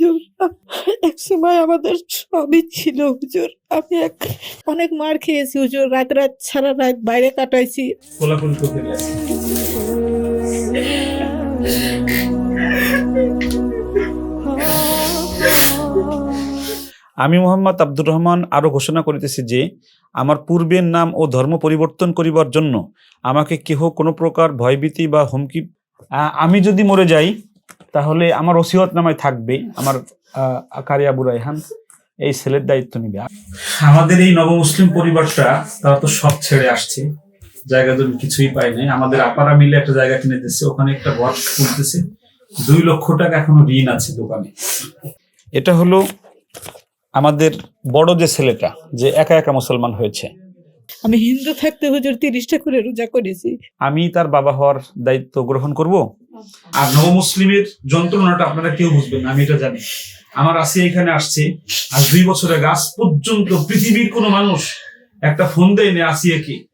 হুজুর। এক সময় আমাদের সবই ছিল হুজুর। আমি এক, অনেক মার খেয়েছি হুজুর। রাত রাত, সারা রাত বাইরে কাটাইছি। আমি মোহাম্মদ আব্দুর রহমান আরও ঘোষণা করিতেছি যে, আমার পূর্বের নাম ও ধর্ম পরিবর্তন করিবার জন্য আমাকে কেহ কোনো প্রকার ভয়ভীতি বা হুমকি আমি যদি মরে যাই তাহলে আমার ওসিয়ত নামায় থাকবে আমার আবু রায়হান এই ছেলের দায়িত্ব নিবে। আমাদের এই নবমুসলিম পরিবারটা তারা তো সব ছেড়ে আসছে জায়গা জমি কিছুই পায় নাই। আমাদের আপারা মিলে একটা জায়গা কিনে দিচ্ছে ওখানে একটা ঘর খুলতেছে। দুই লক্ষ টাকা এখনও ঋণ আছে দোকানে। এটা হলো আমাদের বড় যে ছেলেটা যে একা একা মুসলমান হয়েছে। আমি হিন্দু থাকতে হুজুর তিরিশটা করে রোজা করেছি। আমি তার বাবা হওয়ার দায়িত্ব গ্রহণ করব? আর নবমুসলিমের যন্ত্রণাটা আপনারা কেউ বুঝবেন আমি এটা জানি। আমার আসি এখানে আসছে আর দুই বছর আজ পর্যন্ত পৃথিবীর কোনো মানুষ একটা ফোন দেয়নি আসিয়াকে।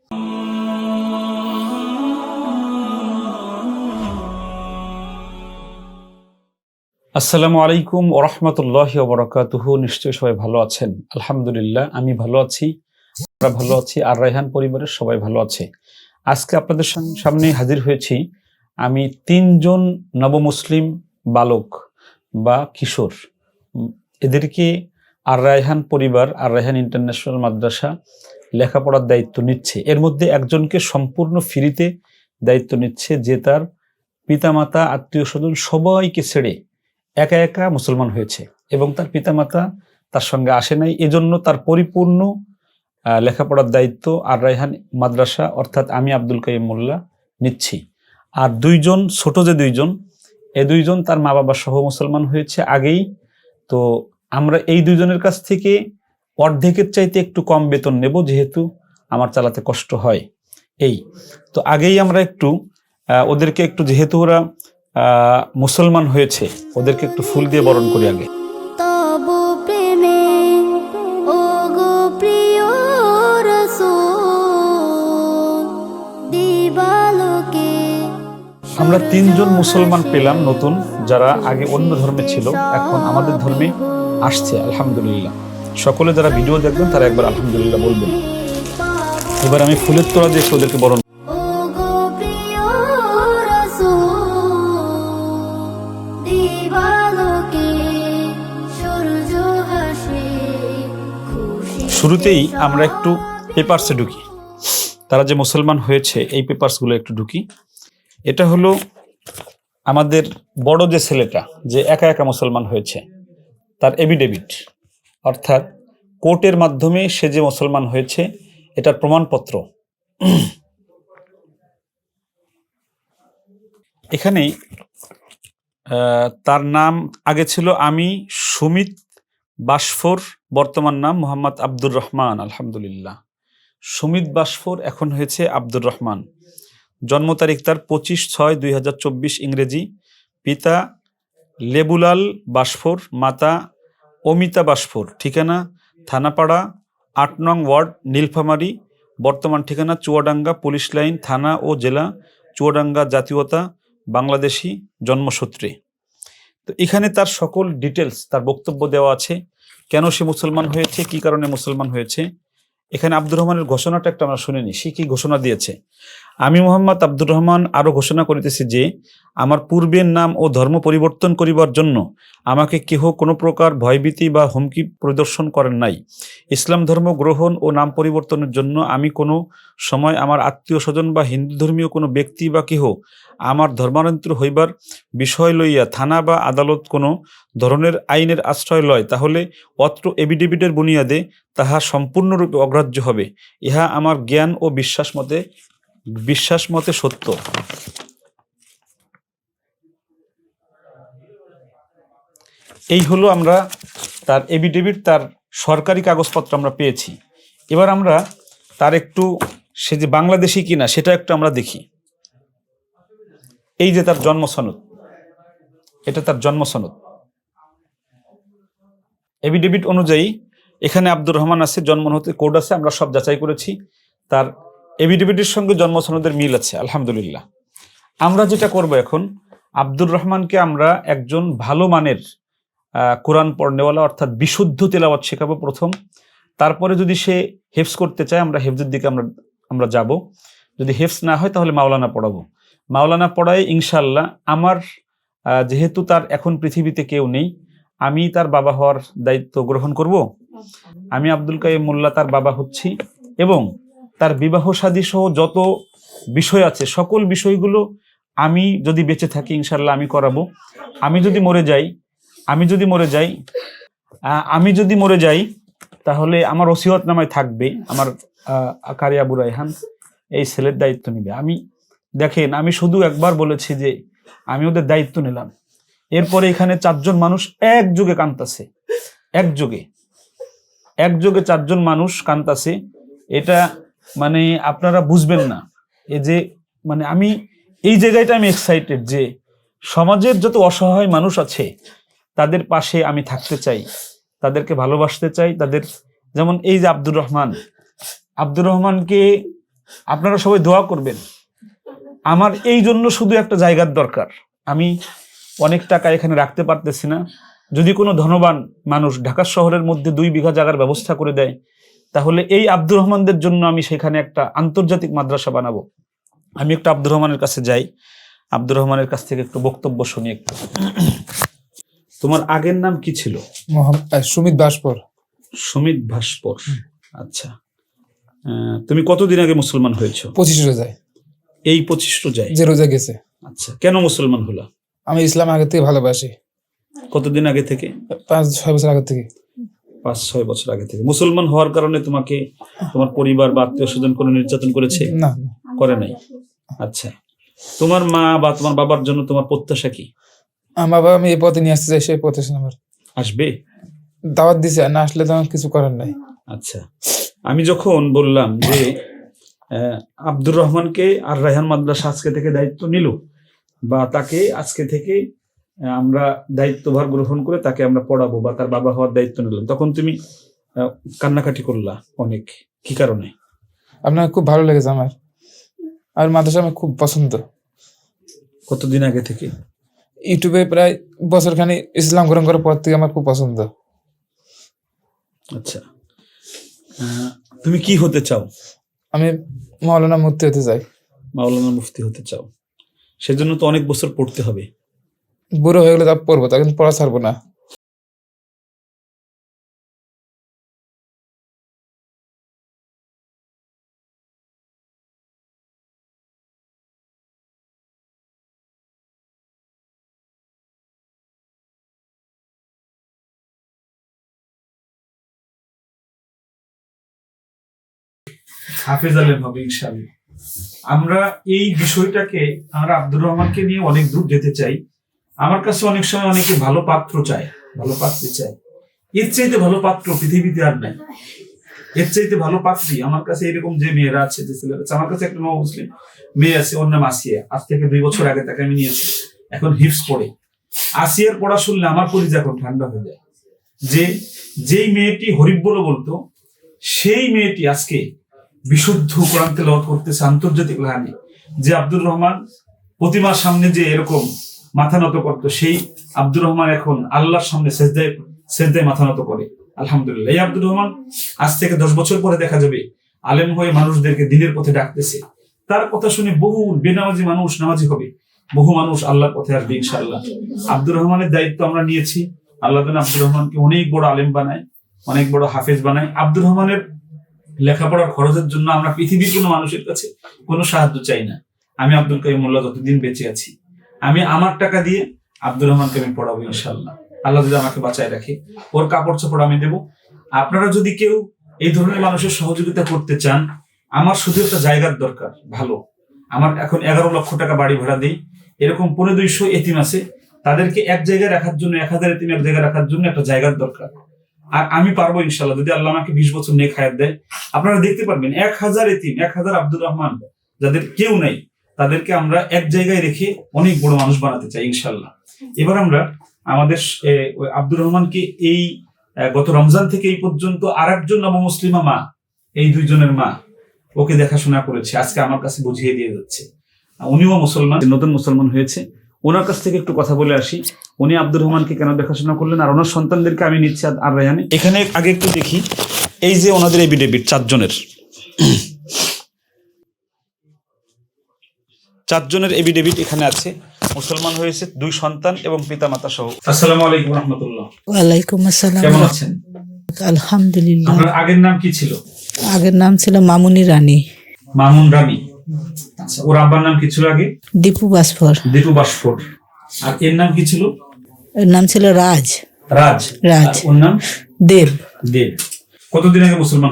আসসালামু আলাইকুম ওরহমতুল্লাহ বরকাতুহু, নিশ্চয়ই সবাই ভালো আছেন। আলহামদুলিল্লাহ, আমি ভালো আছি। আমরা ভালো আছি, আর রায়হান পরিবারের সবাই ভালো আছে। আজকে আপনাদের সাম- সামনে হাজির হয়েছি আমি তিনজন নবমুসলিম বালক বা কিশোর। এদেরকে আর রায়হান পরিবার, আর রায়হান ইন্টারন্যাশনাল মাদ্রাসা লেখাপড়ার দায়িত্ব নিচ্ছে। এর মধ্যে একজনকে সম্পূর্ণ ফ্রিতে দায়িত্ব নিচ্ছে যে তার পিতামাতা আত্মীয় স্বজন সবাইকে ছেড়ে একা একা মুসলমান হয়েছে এবং তার পিতামাতা তার সঙ্গে আসে নাই। এজন্য তার পরিপূর্ণ লেখাপড়ার দায়িত্ব আর রায়হান মাদ্রাসা অর্থাৎ আমি আব্দুল কাইম মোল্লা নিচ্ছি। আর দুইজন, ছোট যে দুইজন, এ দুইজন তার মা বাবা সহ মুসলমান হয়েছে আগেই। তো আমরা এই দুইজনের কাছ থেকে অর্ধেকের চাইতে একটু কম বেতন নেব যেহেতু আমার চালাতে কষ্ট হয়। এই, তো আগেই আমরা একটু ওদেরকে একটু যেহেতু ওরা মুসলমান হয়েছে, ওদেরকে একটু ফুল দিয়ে বরণ করি আগে। আমরা তিনজন মুসলমান পেলাম নতুন যারা আগে অন্য ধর্মে ছিল এখন আমাদের ধর্মে আসছে আলহামদুলিল্লাহ। সকলে যারা ভিডিও দেখবেন তারা একবার আলহামদুলিল্লাহ বলবেন। এবার আমি ফুলের তোড়া দিয়ে ওদেরকে বরণ শুরুতেই আমরা একটু পেপারসে ঢুকি। তারা যে মুসলমান হয়েছে এই পেপারসগুলো একটু ঢুকি। এটা হলো আমাদের বড় যে ছেলেটা যে একা একা মুসলমান হয়েছে তার এভিডেভিট অর্থাৎ কোর্টের মাধ্যমে সে যে মুসলমান হয়েছে এটার প্রমাণপত্র। এখানেই আহ, তার নাম আগে ছিল আমি সুমিত বাসফোর বর্তমান নাম মোহাম্মদ আব্দুর রহমান আলহামদুলিল্লাহ। সুমিত বাসফোর এখন হয়েছে আব্দুর রহমান। জন্ম তারিখ তার পঁচিশ ছয় দুই ইংরেজি। পিতা লেবুলাল বাসফোর, মাতা অমিতা বাসফোর, ঠিকানা থানাপাড়া আট নং ওয়ার্ড নীলফামারী। বর্তমান ঠিকানা চুয়াডাঙ্গা পুলিশ লাইন, থানা ও জেলা চুয়াডাঙ্গা জাতীয়তা, বাংলাদেশি জন্মসূত্রে। তো এখানে তার সকল ডিটেলস তার বক্তব্য দেওয়া আছে। কেন সে মুসলমান হয়েছে, কি কারণে মুসলমান হয়েছে? এখানে আব্দুর রহমানের ঘোষণাটা একটা আমরা শুনিনি সে কি ঘোষণা দিয়েছে? আমি মোহাম্মদ আব্দুর রহমান আরও ঘোষণা করিতেছি যে, আমার পূর্বের নাম ও ধর্ম পরিবর্তন করিবার জন্য আমাকে কেহ কোনো প্রকার ভয়ভীতি বা হুমকি প্রদর্শন করেন নাই। ইসলাম ধর্ম গ্রহণ ও নাম পরিবর্তনের জন্য আমি কোনো সময় আমার আত্মীয় স্বজন বা হিন্দু ধর্মীয় কোনো ব্যক্তি বা কেহ আমার ধর্মান্তর হইবার বিষয় লইয়া থানা বা আদালত কোনো ধরনের আইনের আশ্রয় লয়, তাহলে অত্র এভিডেভিডের বুনিয়াদে তাহা সম্পূর্ণরূপে অগ্রাহ্য হবে। ইহা আমার জ্ঞান ও বিশ্বাস মতে বিশ্বাস মতে সত্য। এই হলো আমরা তার এভিডেভিট তার সরকারি কাগজপত্র আমরা পেয়েছি। এবার আমরা তার একটু, সে যে বাংলাদেশি কিনা সেটা একটু আমরা দেখি। এই যে তার জন্ম সনদ। এটা তার জন্ম সনদ। এভিডেভিট অনুযায়ী এখানে আব্দুর রহমান আছে, জন্ম হতে কোড আছে, আমরা সব যাচাই করেছি। তার এভিডেভিটের সঙ্গে জন্ম সনদের মিল আছে, আলহামদুলিল্লাহ। আমরা যেটা করব এখন, আব্দুর রহমানকে আমরা একজন ভালো মানের কোরআন পড়নেওয়ালা অর্থাৎ বিশুদ্ধ তেলাওয়াত শেখাবো প্রথম। তারপরে যদি সে হেফস করতে চায়, আমরা হেফজের দিকে আমরা আমরা যাব। যদি হেফস না হয়, তাহলে মাওলানা পড়াবো। মাওলানা পড়ায় ইনশাল্লাহ আমার যেহেতু তার এখন পৃথিবীতে কেউ নেই, আমি তার বাবা হওয়ার দায়িত্ব গ্রহণ করব। আমি আব্দুল কাইম মোল্লা তার বাবা হচ্ছি এবং তার বিবাহ শাদী সহ যত বিষয় আছে, সকল বিষয়গুলো আমি যদি বেঁচে থাকি ইনশাল্লাহ আমি করাবো। আমি যদি মরে যাই, আমি যদি মরে যাই আমি যদি মরে যাই, তাহলে আমার ওসিয়ত নামায় থাকবে, আমার কারি আবু রায়হান, এই ছেলের দায়িত্ব নিবে। আমি, দেখেন, আমি শুধু একবার বলেছি যে আমি ওদের দায়িত্ব নিলাম। এরপরে এখানে চারজন মানুষ একযোগে কান্তাছে একযোগে। একযোগে চারজন মানুষ কান্তাছে এটা মানে আপনারা বুঝবেন না। এই যে মানে আমি এই জায়গাটা আমি এক্সাইটেড যে সমাজের যত অসহায় মানুষ আছে, তাদের পাশে আমি থাকতে চাই, তাদেরকে ভালোবাসতে চাই, তাদের যেমন এই যে আব্দুর রহমান, আব্দুর রহমানকে আপনারা সবাই দোয়া করবেন। আমার এই জন্য শুধু একটা জায়গার দরকার। আমি অনেক টাকা এখানে রাখতে পারতেছি না। যদি কোনো ধনবান মানুষ ঢাকা শহরের মধ্যে দুই বিঘা জায়গার ব্যবস্থা করে দেয় তাহলে এই আব্দুর রহমানদের জন্য আমি সেখানে একটা আন্তর্জাতিক মাদ্রাসা বানাবো। আমি একটু আব্দুর রহমানের কাছে যাই। আব্দুর রহমানের কাছ থেকে একটু বক্তব্য শুনি একটু। তোমার আগের নাম কি ছিল? সুমিত বাসপর সুমিত ভাস্কর। আচ্ছা। তুমি কতদিন আগে মুসলমান হয়েছো? পঁচিশ রোজায় এই পঁচিশ রোজায়? যে রোজা গেছে। আচ্ছা। কেন মুসলমান হলো? আমি ইসলাম আগে থেকে ভালোবাসি। কতদিন আগে থেকে? পাঁচ ছয় বছর আগে থেকে। পাঁচ ছয় বছর আগে থেকে। মুসলমান হওয়ার কারণে তোমাকে তোমার পরিবার বা আত্মীয় স্বজন কোনো নির্যাতন করেছে? না। করে নাই? আচ্ছা। তোমার মা বা তোমার বাবার জন্য তোমার প্রত্যাশা কি? আমার বাবা আমি এই পথে নিয়ে আসতে চাই সেই আমার আসবে? দাওয়াত দিছে না আসলে তো আমার কিছু করার নাই। আচ্ছা। আমি যখন বললাম যে আব্দুর রহমানকে আর রায়হান মাদ্রাসা আজকে থেকে দায়িত্ব নিল বা তাকে আজকে থেকে আমরা দায়িত্বভার গ্রহণ করে তাকে আমরা পড়াবো বা তার বাবা হওয়ার দায়িত্ব নিলাম। তখন তুমি কান্নাকাটি করলা অনেক। কি কারণে? আপনার খুব ভালো লেগেছে আমার। আর মাদ্রাসা আমার খুব পছন্দ। কতদিন আগে থেকে? ইউটিউবে প্রায় বছর বছরখানি ইসলাম গ্রহণ করার পর থেকে আমার খুব পছন্দ। আচ্ছা। তুমি কি হতে চাও? আমি মাওলানা মুক্তি হতে চাই। মাওলানা মুফতি হতে চাও। সেজন্য তো অনেক বছর পড়তে হবে। বুড়ো হয়ে গেলে তা পড়ব তা কিন্তু পড়া ছাড়বো না। হাফেজ আলেম হবে, ইনশাআল্লাহ। আমরা এই বিষয়টাকে, আমরা আব্দুর রহমানকে নিয়ে অনেক দূর যেতে চাই। আমার কাছে অনেক সময় অনেকে ভালো পাত্র চায়, ভালো পাত্রী চায়। এর চাইতে ভালো পাত্র পৃথিবীতে আর নাই। এর চাইতে ভালো পাত্রী আমার কাছে এরকম যে মেয়েরা আছে, যে ছেলেরা আছে, আমার কাছে একটা নব মুসলিম মেয়ে আছে নাম আসিয়া। আজ থেকে দুই বছর আগে তাকে আমি নিয়েছি। এখন হিপস পড়ে। আসিয়ার পড়া শুনলে আমার পরিচয় এখন ঠান্ডা হয়ে যায়। যে, যেই মেয়েটি হরিব বলে বলতো, সেই মেয়েটি আজকে বিশুদ্ধ কোরআন তেলাওয়াত করতেছে আন্তর্জাতিক লাহানি। যে আব্দুর রহমান প্রতিমার সামনে যে এরকম মাথা নত করতো সেই আব্দুর রহমান এখন আল্লাহর সামনে সেজদায় সেজদায় মাথা নত করে। আলহামদুলিল্লাহ। এই আব্দুর রহমান আজ থেকে দশ বছর পরে দেখা যাবে। আলেম হয়ে মানুষদেরকে দিনের পথে ডাকতেছে। তার কথা শুনে বহু বেনামাজি মানুষ নামাজি হবে। বহু মানুষ আল্লাহর পথে আসবে ইনশাল্লাহ আব্দুর রহমানের দায়িত্ব আমরা নিয়েছি। আল্লাহ আব্দুর রহমানকে অনেক বড় আলেম বানায়, অনেক বড় হাফেজ বানায়। আব্দুর রহমানের লেখাপড়ার খরচের জন্য আমরা পৃথিবীর কোনো মানুষের কাছে কোনো সাহায্য চাই না। আমি আব্দুল কাইম মোল্লা যতদিন বেঁচে আছি আমি আমার টাকা দিয়ে আব্দুর রহমানকে আমি পড়াবো ইনশাল্লাহ আল্লাহ যদি আমাকে বাঁচায় রাখে, ওর কাপড় চোপড় আমি দেবো। আপনারা যদি কেউ এই ধরনের মানুষের সহযোগিতা করতে চান, আমার শুধু একটা জায়গার দরকার, ভালো। আমার এখন এগারো লক্ষ টাকা বাড়ি ভাড়া দিই। এরকম পনেরো দুইশো এতিম আছে। তাদেরকে এক জায়গায় রাখার জন্য, এক হাজার এতিম এক জায়গায় রাখার জন্য একটা জায়গার দরকার। আর আমি পারব ইনশাল্লাহ যদি আল্লাহ আমাকে বিশ বছর নেক হায়াত দেয়। আপনারা দেখতে পারবেন, এক হাজার এতিম, এক হাজার আব্দুর রহমান, যাদের কেউ নাই তাদেরকে আমরা এক জায়গায় রেখে অনেক বড় মানুষ বানাতে চাই ইনশাল্লাহ এবার আমরা আমাদের আব্দুর রহমানকে এই গত রমজান থেকে এই পর্যন্ত আর একজন নব মুসলিমা মা, এই দুইজনের মা, ওকে দেখাশোনা করেছে, আজকে আমার কাছে বুঝিয়ে দিয়ে যাচ্ছে। উনিও মুসলমান, নতুন মুসলমান হয়েছে। ওনার কাছ থেকে একটু কথা বলে আসি। উনি আব্দুর রহমানকে কেন দেখাশোনা করলেন আর ওনার সন্তানদেরকে আমি নিচ্ছি আর- আর এখানে আগে একটু দেখি, এই যে ওনাদের এবিডেভিট চারজনের। চারজনের এবিডেভিট এখানে আছে। মুসলমান হয়েছে দুই সন্তান এবং পিতামাতা সহ। আসসালামু আলাইকুম রহমতুল্লাহ। ওয়ালাইকুম আসসালাম। কেমন আছেন? আলহামদুলিল্লাহ। আপনার আগের নাম কি ছিল? আগের নাম ছিল মামুনি রানী। মামুন রানী। আচ্ছা ওর আব্বার নাম কি ছিল আগে? দীপু বাসফর। দীপু বাসফোর। আর এর নাম কি ছিল? এর নাম ছিল রাজ। রাজ। রাজ। ওর নাম? দেব। দেব। কতদিন আগে মুসলমান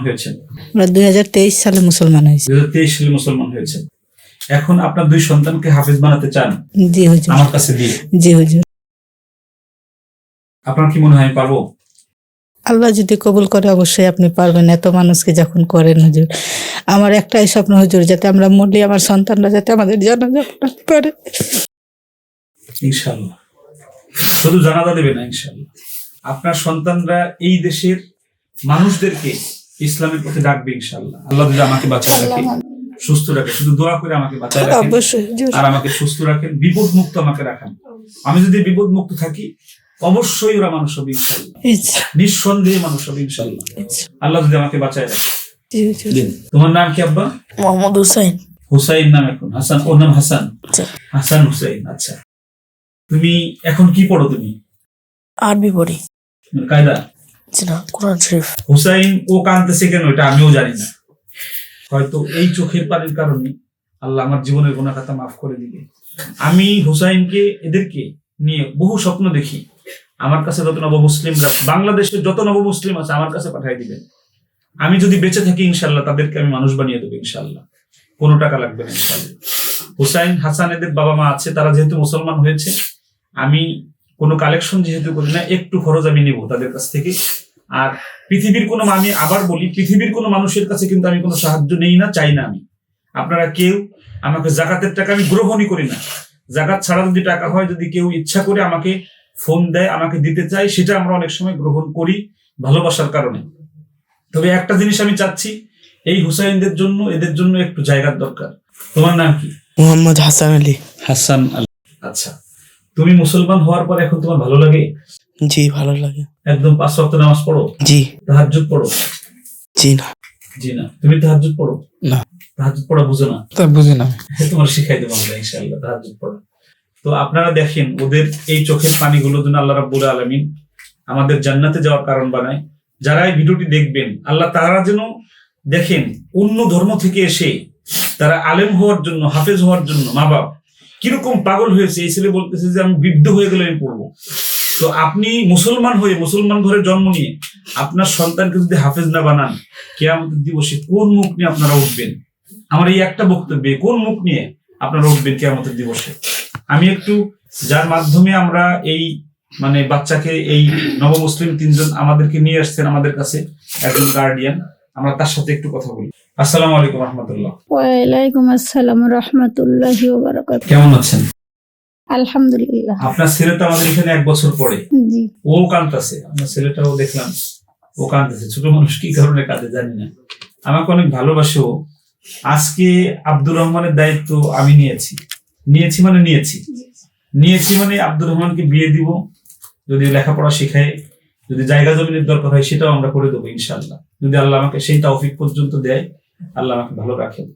আমরা দুই হাজার তেইশ সালে মুসলমান হয়েছি। দুই সালে মুসলমান হয়েছেন। এখন আপনার দুই সন্তানকে হাফিজ বানাতে চান? জি হুজুর। আমার কাছে দিয়ে। জি হুজুর। আপনার কি মনে হয় আমি পারব? আল্লাহ যদি কবুল করে অবশ্যই আপনি পারবেন। এত মানুষকে যখন করেন হুজুর আমার একটাই স্বপ্ন হুজুর যাতে আমরা মরলে আমার সন্তানরা যাতে আমাদের জানাজা পড়াতে পারে ইনশাল্লাহ শুধু জানাজা দেবে না ইনশাল্লাহ আপনার সন্তানরা এই দেশের মানুষদেরকে ইসলামের পথে ডাকবে ইনশাল্লাহ আল্লাহ যদি আমাকে বাঁচায় রাখে। সুস্থ রাখে শুধু দোয়া করে আমাকে বাঁচায় রাখেন। আর আমাকে সুস্থ রাখেন বিপদ মুক্ত আমাকে রাখেন। আমি যদি বিপদ মুক্ত থাকি অবশ্যই ওরা মানুষ হবে ইনশাল্লাহ নিঃসন্দেহে মানুষ হবে ইনশাল্লাহ আল্লাহ যদি আমাকে বাঁচায় রাখে। তোমার নাম কি আব্বা? মোহাম্মদ হুসাইন। হুসাইন নাম এখন। হাসান ওর নাম হাসান? আচ্ছা। হাসান হুসাইন আচ্ছা। তুমি এখন কি পড়ো তুমি? আরবি পড়ি। কায়দা? না কোরআন শরীফ। হুসাইন ও কাঁদতেছে কেন? এটা আমিও জানি না। হয়তো এই চোখের পানির কারণে আল্লাহ আমার জীবনের গোনা মাফ করে দিবে। আমি হুসাইনকে এদেরকে নিয়ে বহু স্বপ্ন দেখি। আমার কাছে যত নব মুসলিমরা বাংলাদেশের যত নব মুসলিম আছে আমার কাছে পাঠিয়ে দিবেন। আমি যদি বেঁচে থাকি ইনশাল্লাহ তাদেরকে আমি মানুষ বানিয়ে দেবো ইনশাল্লাহ কোনো টাকা লাগবে না ইনশাল্লাহ হুসাইন হাসান এদের বাবা মা আছে, তারা যেহেতু মুসলমান হয়েছে, আমি কোনো কালেকশন যেহেতু করি না, একটু খরচ আমি নেব তাদের কাছ থেকে। আর পৃথিবীর কোনো আমি আবার বলি পৃথিবীর কোনো মানুষের কাছে কিন্তু আমি কোনো সাহায্য নেই না চাই না আমি। আপনারা কেউ আমাকে জাকাতের টাকা আমি গ্রহণই করি না। জাকাত ছাড়া যদি টাকা হয় যদি কেউ ইচ্ছা করে আমাকে ফোন দেয় আমাকে দিতে চায় সেটা আমরা অনেক সময় গ্রহণ করি ভালোবাসার কারণে। তবে একটা জিনিস আমি চাচ্ছি এই হুসাইনদের জন্য এদের জন্য একটু জায়গার দরকার। তোমার নাম কি? মোহাম্মদ হাসান আলী। হাসান আলী। আচ্ছা তুমি মুসলমান হওয়ার পর এখন তোমার ভালো লাগে? জি ভালো লাগে। একদম পাঁচ ওয়াক্ত নামাজ পড়ো? জি। তাহাজ্জুদ পড়ো? জি না। জি না। তুমি তাহাজ্জুদ পড়ো? না। তাহাজ্জুদ পড়া বুঝো না? তা বুঝি না তোমার শিখাই দেবো আমরা ইনশাআল্লাহ তাহাজ্জুদ পড়া। তো আপনারা দেখেন ওদের এই চোখের পানিগুলো যেন আল্লাহ রাব্বুল আলামিন আমাদের জান্নাতে যাওয়ার কারণ বানায়। যারা এই ভিডিওটি দেখবেন আল্লাহ তারা যেন দেখেন অন্য ধর্ম থেকে এসে তারা আলেম হওয়ার জন্য হাফেজ হওয়ার জন্য মা বাপ কীরকম পাগল হয়েছে এই ছেলে বলতেছে যে আমি বৃদ্ধ হয়ে গেলে আমি পড়ব। তো আপনি মুসলমান হয়ে মুসলমান ঘরে জন্ম নিয়ে আপনার সন্তানকে যদি হাফেজ না বানান কেয়ামতের দিবসে কোন মুখ নিয়ে আপনারা উঠবেন? আমার এই একটা বক্তব্যে কোন মুখ নিয়ে আপনারা উঠবেন কেয়ামতের দিবসে? আমি একটু যার মাধ্যমে আমরা এই মানে বাচ্চাকে এই নবমুসলিম তিনজন আমাদেরকে নিয়ে আসছেন আমাদের কাছে একজন গার্ডিয়ান আমরা তার সাথে একটু কথা বলি। আসসালামু আলাইকুম রহমতুল্লাহ। ওয়ালাইকুম আসসালাম রহমতুল্লাহি কেমন আছেন? আলহামদুলিল্লাহ। আপনার ছেলে তো আমাদের এখানে এক বছর পরে জি। ও কাঁদতেছে। আপনার ছেলেটাও দেখলাম ও কাঁদতেছে। ছোট মানুষ কি কারণে কাঁদে জানি না। আমাকে অনেক ভালোবাসে ও। আজকে আব্দুর রহমানের দায়িত্ব আমি নিয়েছি। নিয়েছি মানে নিয়েছি। নিয়েছি মানে আব্দুর রহমানকে বিয়ে দিব। যদি লেখাপড়া শেখায় যদি জায়গা জমিনের দরকার হয় সেটাও আমরা করে দেবো ইনশাল্লাহ যদি আল্লাহ আমাকে সেই তৌফিক পর্যন্ত দেয় আল্লাহ আমাকে ভালো রাখেন।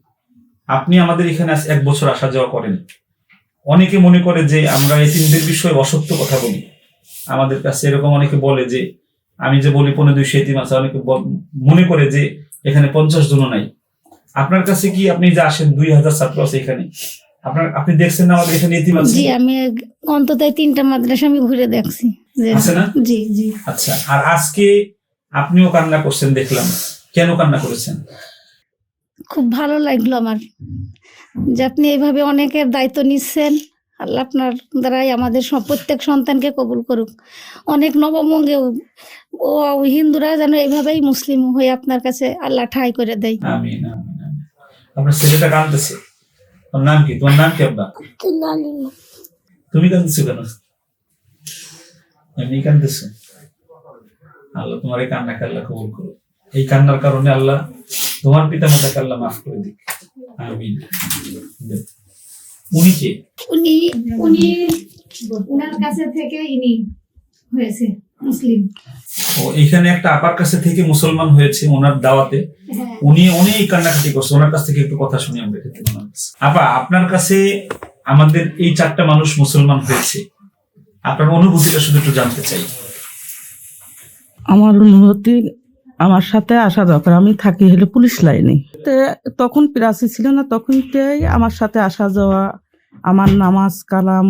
আপনি আমাদের এখানে এক বছর আসা যাওয়া করেন। অনেকে মনে করে যে আমরা এতিমদের বিষয়ে অসত্য কথা বলি। আমাদের কাছে এরকম অনেকে বলে যে আমি যে বলি পনেরো দুইশো এতিম আছে অনেকে মনে করে যে এখানে পঞ্চাশ জন নাই। আপনার কাছে কি আপনি যে আসেন দুই হাজার ছাত্র আছে এখানে আপনার আপনি দেখছেন না আমাদের এখানে এতিম আছে জি আমি অন্তত তিনটা মাদ্রাসা আমি ঘুরে দেখছি। আছে না? জি জি। আচ্ছা আর আজকে আপনিও কান্না করছেন দেখলাম। কেন কান্না করেছেন? খুব ভালো লাগল আমার যে আপনি এইভাবে অনেকের দায়িত্ব নিচ্ছেন। আল্লাহ আপনার দ্বারাই আমাদের সব- প্রত্যেক সন্তানকে কবুল করুক। অনেক নবমঙ্গে ও হিন্দুরা যেন এইভাবেই মুসলিম হয়ে আপনার কাছে আল্লাহ ঠাই করে দেয়। আমিন আমিন আমিন। আপনার ছেলেটা কাঁদতেছে। তোর নাম কি? তোমার নাম কি আব্বা? তুমি কাঁদতেছো কেন? এমনি কাঁদতেছো। আল্লাহ তোমার এই কান্নাকে আল্লাহ কবুল করো এই কান্নার কারণে আল্লাহ তোমার পিতা মাতাকে আল্লাহ মাফ করে দিক। আমিন। উনি কে? উনি উনি উনার কাছে থেকে ইনি হয়েছে মুসলিম। ও এখানে একটা আপার কাছে থেকে মুসলমান হয়েছে ওনার দাওয়াতে। হ্যাঁ। উনি অনেক কান্নাকাটি করছে। ওনার কাছ থেকে একটু কথা শুনি আমরা ক্ষেত্রে আপা আপনার কাছে আমাদের এই চারটা মানুষ মুসলমান হয়েছে। আপনার অনুভূতিটা শুধু একটু জানতে চাই। আমার অনুভূতি আমার সাথে আসা দরকার, আমি থাকি হলে পুলিশ লাইনে। তখন প্রাসি ছিল না, তখন আমার সাথে আসা যাওয়া, আমার নামাজ, কালাম,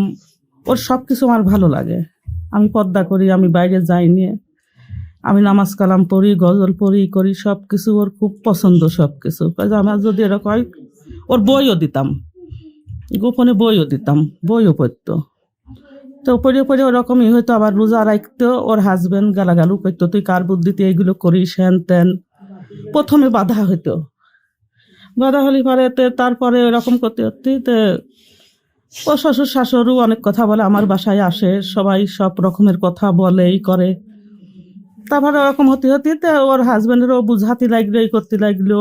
ওর সব কিছু আমার ভালো লাগে। আমি পদ্মা করি, আমি বাইরে যাইনি আমি নামাজ, কালাম পড়ি, গজল পড়ি, করি সব কিছু ওর খুব পছন্দ সব কিছু আমার যদি এরকম হয়, ওর বইও দিতাম। গোপনে বইও দিতাম, বইও পড়তো। তো পরে পরে ওরকমই হয়তো আবার রোজা রাখতো ওর হাজবেন্ড গালাগালু করতো, তুই কার বুদ্ধিতে এগুলো করিস হ্যান ত্যান প্রথমে বাধা হইতো। বাধা হলে পরে তারপরে এরকম করতে করতে ও শ্বশুর শাশুড়ও অনেক কথা বলে, আমার বাসায় আসে, সবাই সব রকমের কথা বলে এই করে। তারপরে ওরকম হতে হতে তো, ওর হাজবেন্ডেরও বুঝাতে লাগল, এই করতে লাগল।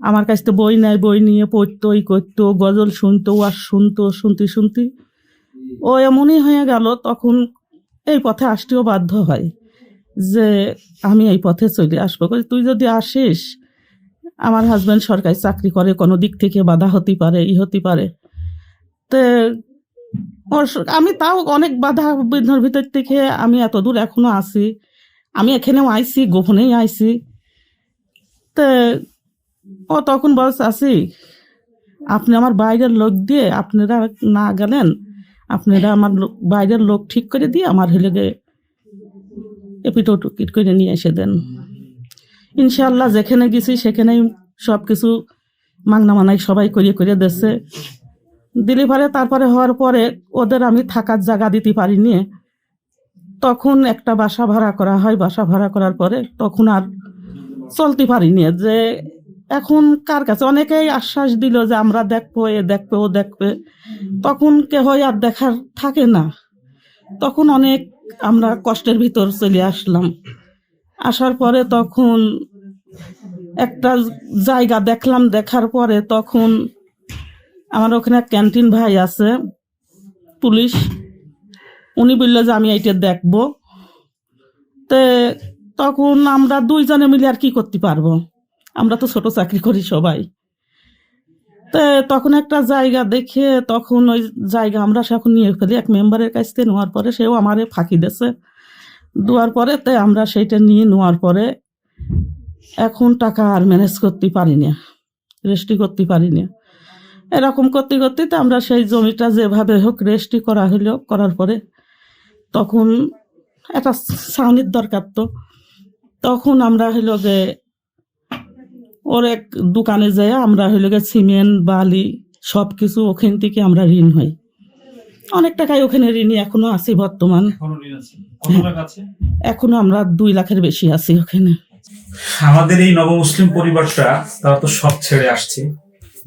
আমার কাছ বই নেয় বই নিয়ে পড়তো, এই করতো, গজল শুনতো আর শুনতো, শুনতে শুনতে। ও এমনই হয়ে গেল, তখন এই পথে আসতেও বাধ্য হয় যে আমি এই পথে চলে আসব। তুই যদি আসিস, আমার হাজব্যান্ড সরকারি চাকরি করে, কোনো দিক থেকে বাধা হতে পারে, ই হতে পারে। তো আমি তাও অনেক বাধা বিঘ্নর ভিতর থেকে আমি এত দূর এখনও আছি। আমি এখানেও আইছি, গোপনেই আইছি। তো ও তখন বলছে আসি আপনি আমার বাইরের লোক দিয়ে আপনারা না গেলেন আপনারা আমার বাইরের লোক ঠিক করে দিয়ে আমার হলে এপিটো টিকিট করে নিয়ে এসে দেন। ইনশাল্লাহ যেখানে গেছি সেখানেই সব কিছু মাংনা মানাই সবাই করিয়ে করিয়ে দিচ্ছে দিলে পারে তারপরে হওয়ার পরে ওদের আমি থাকার জায়গা দিতে পারিনি। তখন একটা বাসা ভাড়া করা হয়, বাসা ভাড়া করার পরে তখন আর চলতে পারিনি। যে এখন কার কাছে? অনেকেই আশ্বাস দিল যে আমরা দেখব এ দেখবে ও দেখবে। তখন কেহ আর দেখার থাকে না। তখন অনেক আমরা কষ্টের ভিতর চলে আসলাম। আসার পরে তখন একটা জায়গা দেখলাম দেখার পরে তখন আমার ওখানে এক ক্যান্টিন ভাই আছে পুলিশ। উনি বলল যে আমি এইটা দেখব। তে তখন আমরা দুইজনে মিলে আর কি করতে পারব? আমরা তো ছোট চাকরি করি সবাই। তখন একটা জায়গা দেখে তখন ওই জায়গা আমরা এখন নিয়ে ফেলি। এক মেম্বারের কাছ থেকে নেওয়ার পরে সেও আমারে ফাঁকি দেছে দেওয়ার পরে তো আমরা সেইটা নিয়ে নেওয়ার পরে এখন টাকা আর ম্যানেজ করতে পারি না রেস্টি করতে পারি না। এরকম করতে করতে তো আমরা সেই জমিটা যেভাবে হোক রেস্টি করা হলো করার পরে তখন একটা ছাউনির দরকার তো। তখন আমরা হইল যে ওর এক দোকানে যাই আমরা হইল গে সিমেন্ট বালি সব কিছু ওখান থেকে আমরা ঋণ হই। অনেক টাকায় ওখানে ঋণই এখনও আছি বর্তমান। এখনও আছে। এখনও আমরা দুই লাখের বেশি আছি ওখানে। আমাদের এই নবমুসলিম পরিবারটা তারা তো সব ছেড়ে আসছে।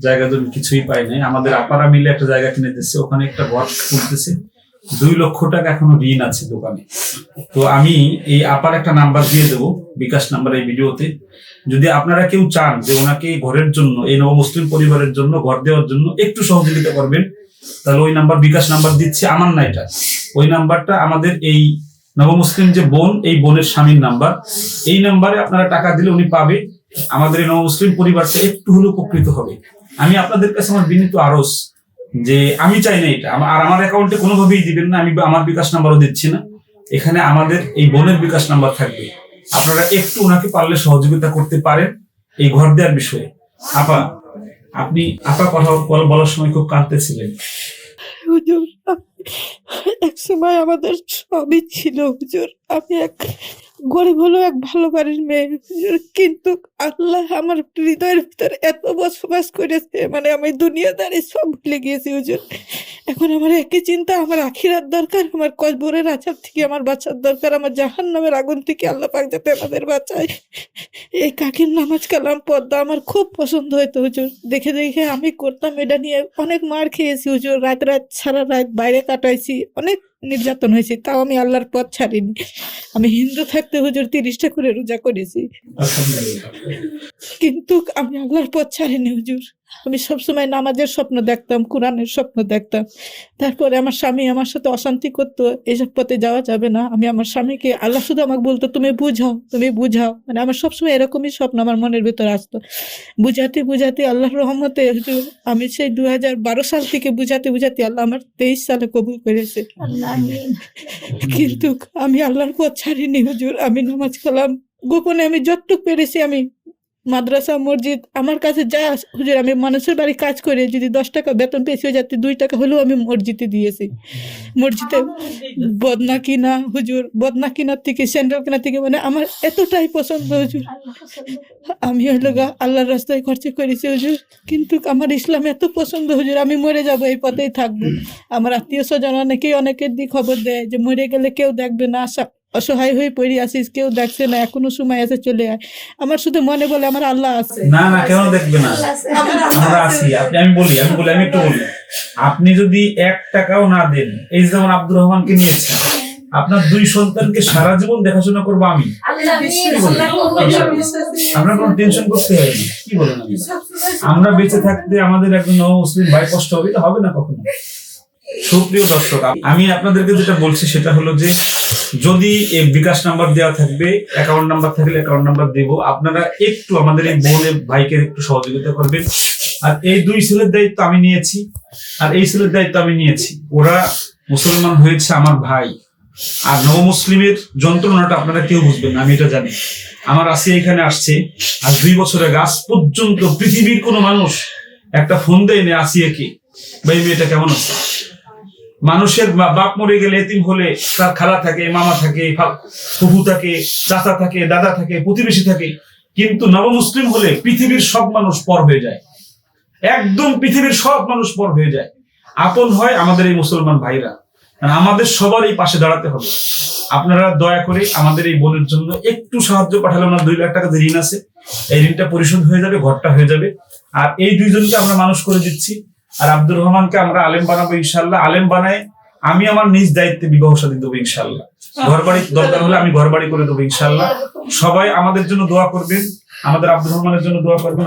জায়গা জমি কিছুই পায় নাই। আমাদের আপারা মিলে একটা জায়গা কিনে দিচ্ছে ওখানে একটা ঘর তুলতেছে দুই লক্ষ টাকা এখনও ঋণ আছে দোকানে। তো আমি এই আপার একটা নাম্বার দিয়ে দেবো, বিকাশ নাম্বার এই ভিডিওতে। যদি আপনারা কেউ চান যে ওনাকে ঘরের জন্য, এই নবমুসলিম পরিবারের জন্য, ঘর দেওয়ার জন্য একটু সহযোগিতা করবেন, তাহলে ওই নাম্বার বিকাশ নাম্বার দিচ্ছি আমার না এটা। ওই নাম্বারটা আমাদের এই নবমুসলিম যে বোন, এই বোনের স্বামীর নাম্বার এই নাম্বারে আপনারা টাকা দিলে উনি পাবে। আমাদের এই নবমুসলিম পরিবারটা একটু হলেও উপকৃত হবে। আমি আপনাদের কাছে আমার বিনীত আরস যে আমি চাই না এটা। আর আমার অ্যাকাউন্টে কোনোভাবেই দিবেন না, আমি আমার বিকাশ নাম্বারও দিচ্ছি না। এখানে আমাদের এই বোনের বিকাশ নাম্বার থাকবে। আপনারা একটু ওনাকে পারলে সহযোগিতা করতে পারেন এই ঘর দেওয়ার বিষয়ে। আপা, আপনি আপা কথা বল- বলার সময় খুব কাঁদতেছিলেন। এক সময় আমাদের সবই ছিল, হুজুর। আমি এক গরিব হলো এক ভালো বাড়ির মেয়ে। কিন্তু আল্লাহ আমার হৃদয়ের ভিতরে এত বসবাস করেছে মানে আমি দুনিয়াদারি সব ভুলে গিয়েছি হুজুর। এখন আমার একই চিন্তা, আমার আখিরার দরকার, আমার কসবরের আচার থেকে আমার বাচ্চার দরকার, আমার জাহান নামের আগুন থেকে আল্লাহ পাক যাতে আমাদের বাঁচায়। এই কাকির নামাজ কালাম পদ্মা আমার খুব পছন্দ হতো হুজুর। দেখে দেখে আমি করতাম, এটা নিয়ে অনেক মার খেয়েছি হুজুর। রাত রাত, সারা রাত বাইরে কাটাইছি, অনেক নির্যাতন হয়েছে তাও আমি আল্লাহর পথ ছাড়িনি। আমি হিন্দু থাকতে হুজুর তিরিশটা করে রোজা করেছি। কিন্তু আমি আল্লাহর পথ ছাড়িনি হুজুর। আমি সবসময় নামাজের স্বপ্ন দেখতাম কোরআনের স্বপ্ন দেখতাম। তারপরে আমার স্বামী আমার সাথে অশান্তি করতো এইসব পথে যাওয়া যাবে না। আমি আমার স্বামীকে আল্লাহ শুধু আমাকে বলতো তুমি বুঝাও তুমি বুঝাও। মানে আমার সবসময় এরকমই স্বপ্ন আমার মনের ভিতরে আসতো। বুঝাতে বুঝাতে আল্লাহর রহমতে আমি সেই দু হাজার বারো সাল থেকে বুঝাতে বুঝাতে আল্লাহ আমার তেইশ সালে কবুল করেছে। কিন্তু আমি আল্লাহর পথ ছাড়িনি হুজুর। আমি নামাজ কালাম। গোপনে আমি যতটুকু পেরেছি আমি মাদ্রাসা মসজিদ আমার কাছে যা হুজুর আমি মানুষের বাড়ি কাজ করে যদি দশ টাকা বেতন পেয়েছি যাতে দুই টাকা হলেও আমি মসজিদে দিয়েছি। মসজিদে বদনা কিনা হুজুর বদনা কিনার থেকে স্যান্ডেল কেনার থেকে মানে আমার এতটাই পছন্দ হুজুর। আমি হইল গা আল্লাহর রাস্তায় খরচা করেছি হুজুর। কিন্তু আমার ইসলাম এত পছন্দ হুজুর আমি মরে যাব এই পথেই থাকব। আমার আত্মীয় স্বজন অনেকেই অনেকের দিক খবর দেয় যে মরে গেলে কেউ দেখবে না আশা- অসহায় হয়ে পড়ে আসিস কেউ দেখছে না এখনও সময় আছে চলে আয়। আমার শুধু মনে বলে আমার আল্লাহ আছে। না না কেন দেখবে না? আমরা আছি আপনি আমি বলি আমি বলি আমি একটু বলি। আপনি যদি এক টাকাও না দেন এই যে যেমন আব্দুর রহমানকে নিয়েছেন আপনার দুই সন্তানকে সারা জীবন দেখাশোনা করব আমি। আপনার কোনো টেনশন করতে হয় না। কি বলেন আমরা বেঁচে থাকতে আমাদের একজন মুসলিম ভাই কষ্ট হবে এটা হবে না কখনো? সুপ্রিয় দর্শক আমি আপনাদেরকে যেটা বলছি সেটা হলো যে যদি এই বিকাশ নাম্বার দেওয়া থাকবে অ্যাকাউন্ট নাম্বার থাকলে অ্যাকাউন্ট নাম্বার দেব। আপনারা একটু আমাদের এই বোনের ভাইকে একটু সহযোগিতা করবেন। আর এই দুই ছেলের দায়িত্ব আমি নিয়েছি। আর এই ছেলের দায়িত্ব আমি নিয়েছি। ওরা মুসলমান হয়েছে আমার ভাই। আর নব মুসলিমের যন্ত্রণাটা আপনারা কেউ বুঝবেন আমি এটা জানি। আমার আসি এখানে আসছে। আর দুই বছর আজ পর্যন্ত পৃথিবীর কোনো মানুষ একটা ফোন দেয়নি আসিয়াকে ভাই, মেয়েটা কেমন আছে? মানুষের বাপ মরে গেলে এতিম হলে তার খালা থাকে, মামা থাকে ফুফু থাকে, চাচা থাকে, দাদা থাকে, প্রতিবেশী থাকে। কিন্তু নবমুসলিম হলে পৃথিবীর সব মানুষ পর হয়ে যায়। একদম পৃথিবীর সব মানুষ পর হয়ে যায়। আপন হয় আমাদের এই মুসলমান ভাইরা। আর আমাদের সবার এই পাশে দাঁড়াতে হবে। আপনারা দয়া করে আমাদের এই বোনের জন্য একটু সাহায্য পাঠালে ওনার দুই লাখ টাকা যে ঋণ আছে। এই ঋণটা পরিশোধ হয়ে যাবে, ঘরটা হয়ে যাবে। আর এই দুইজনকে আমরা মানুষ করে দিচ্ছি। আর আব্দুর রহমানকে আমরা আলেম বানাবো ইনশাল্লাহ আলেম বানায় আমি আমার নিজ দায়িত্বে বিবাহ সাথী দেবো ইনশাল্লাহ ঘর বাড়ি দরকার হলে আমি ঘর বাড়ি করে দেবো ইনশাল্লাহ সবাই আমাদের জন্য দোয়া করবেন, আমাদের আব্দুর রহমানের জন্য দোয়া করবেন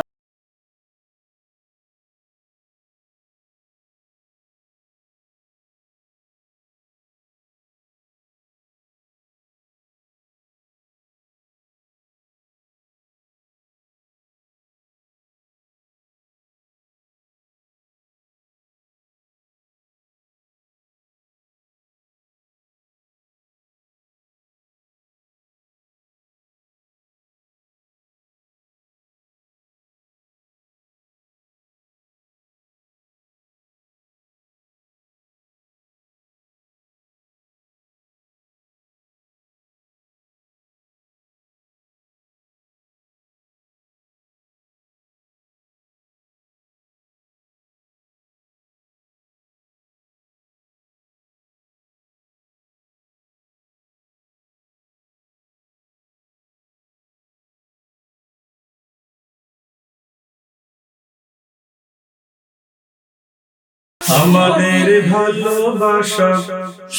আমাদের ভালোবাসা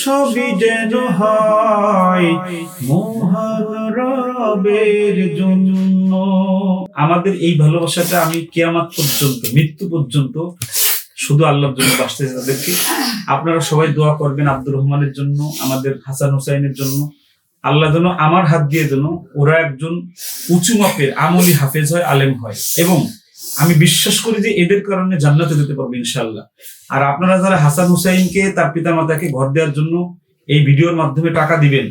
সবই যেন হয় মহান রবের জন্য। আমাদের এই ভালোবাসাটা আমি কেয়ামাত পর্যন্ত, মৃত্যু পর্যন্ত শুধু আল্লাহর জন্য বাঁচতে তাদেরকে। আপনারা সবাই দোয়া করবেন আব্দুর রহমানের জন্য, আমাদের হাসান হুসাইনের জন্য। আল্লাহ যেন আমার হাত দিয়ে যেন ওরা একজন উঁচু মাপের আমলি হাফেজ হয়, আলেম হয়। এবং আমি বিশ্বাস করি যে এদের কারণে জান্নাতে যেতে পারবে ইনশাল্লাহ আর আপনারা যারা হাসান হুসাইনকে তার পিতা মাতাকে ঘর দেওয়ার জন্য এই ভিডিওর মাধ্যমে টাকা দিবেন,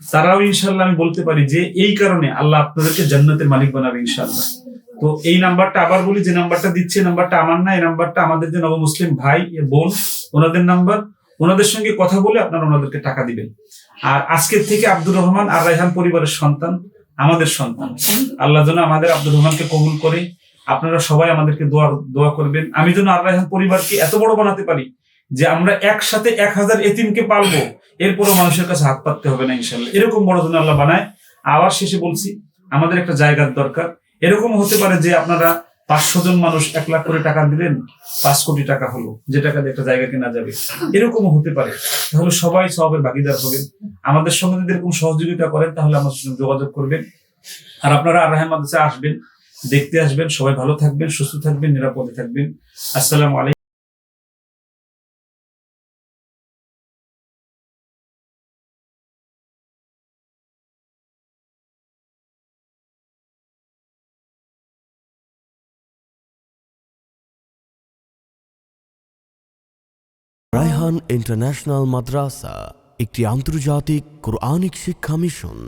তারাও ইনশাল্লাহ আমি বলতে পারি যে এই কারণে আল্লাহ আপনাদেরকে জান্নাতের মালিক বানাবে ইনশাল্লাহ তো এই নাম্বারটা আবার বলি, যে নাম্বারটা দিচ্ছে, নাম্বারটা আমার না, এই নাম্বারটা আমাদের যে নবমুসলিম ভাই বোন, ওনাদের নাম্বার। ওনাদের সঙ্গে কথা বলে আপনারা ওনাদেরকে টাকা দিবেন। আর আজকের থেকে আব্দুর রহমান আর রায়হান পরিবারের সন্তান, আমাদের সন্তান। আল্লাহ যেন আমাদের আব্দুর রহমানকে কবুল করে আপনারা সবাই আমাদেরকে দোয়া দোয়া করবেন। আমি যেন আর রায়হান পরিবারকে এত বড় বানাতে পারি যে আমরা একসাথে এক হাজার এতিমকে পালবো, এরপরও মানুষের কাছে হাত পাততে হবে না ইনশাল্লাহ এরকম বড় যেন আল্লাহ বানায়। আবার শেষে বলছি, আমাদের একটা জায়গার দরকার। এরকম হতে পারে যে আপনারা পাঁচশো জন মানুষ এক লাখ করে টাকা দিলেন, পাঁচ কোটি টাকা হলো, যে টাকা দিয়ে একটা জায়গা কেনা যাবে। এরকমও হতে পারে। তাহলে সবাই সবের ভাগিদার হবেন। আমাদের সঙ্গে যদি এরকম সহযোগিতা করেন, তাহলে আমাদের সঙ্গে যোগাযোগ করবেন। আর আপনারা আর রাহের আসবেন। দেখতে আসবেন, সবাই ভালো থাকবেন, সুস্থ থাকবেন, নিরাপদে থাকবেন। আসসালামু আলাইকুম। রায়হান ইন্টারন্যাশনাল মাদ্রাসা, একটি আন্তর্জাতিক কোরআনিক শিক্ষা মিশন।